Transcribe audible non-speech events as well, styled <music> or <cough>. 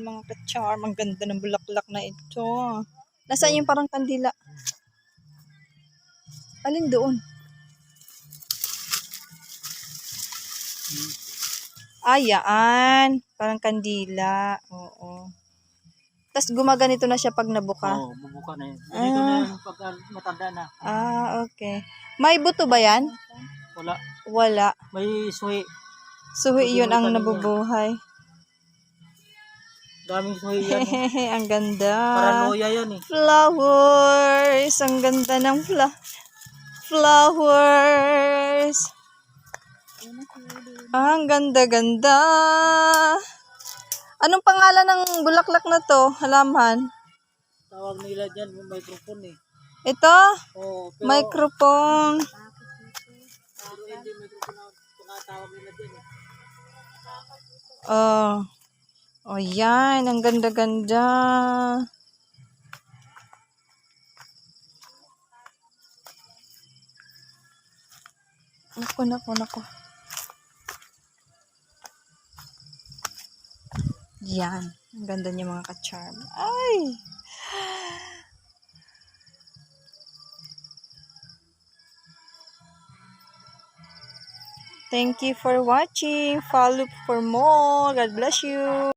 mga ka-charm. Ang ganda ng bulaklak na ito. Nasaan yung parang kandila? Alin doon? Ay, yan. Parang kandila. Oo. Tapos gumaganito na siya pag nabuka. Oo, bubuka na yun. Ganito na yun pag ah, matanda na. Ah, okay. May buto ba yan? Wala. Wala. May suhi. Suhi yun ang nabubuhay. Daming suhi yan. eh. <laughs> ang ganda. Paranoia yan eh. Flowers. Ang ganda ng fla flowers. Ah, ang ganda-ganda. Anong pangalan ng bulaklak na to? Halaman. Tawag nila dyan, microphone eh. Ito? Oo, pero, Microphone. pero hindi microphone ang tumatawag nila dyan eh. Oh. Oh, yan. Ang ganda-ganda. Naku, naku, naku. Yan. Ang ganda niya mga ka-charm. Ay! Thank you for watching. Follow for more. God bless you.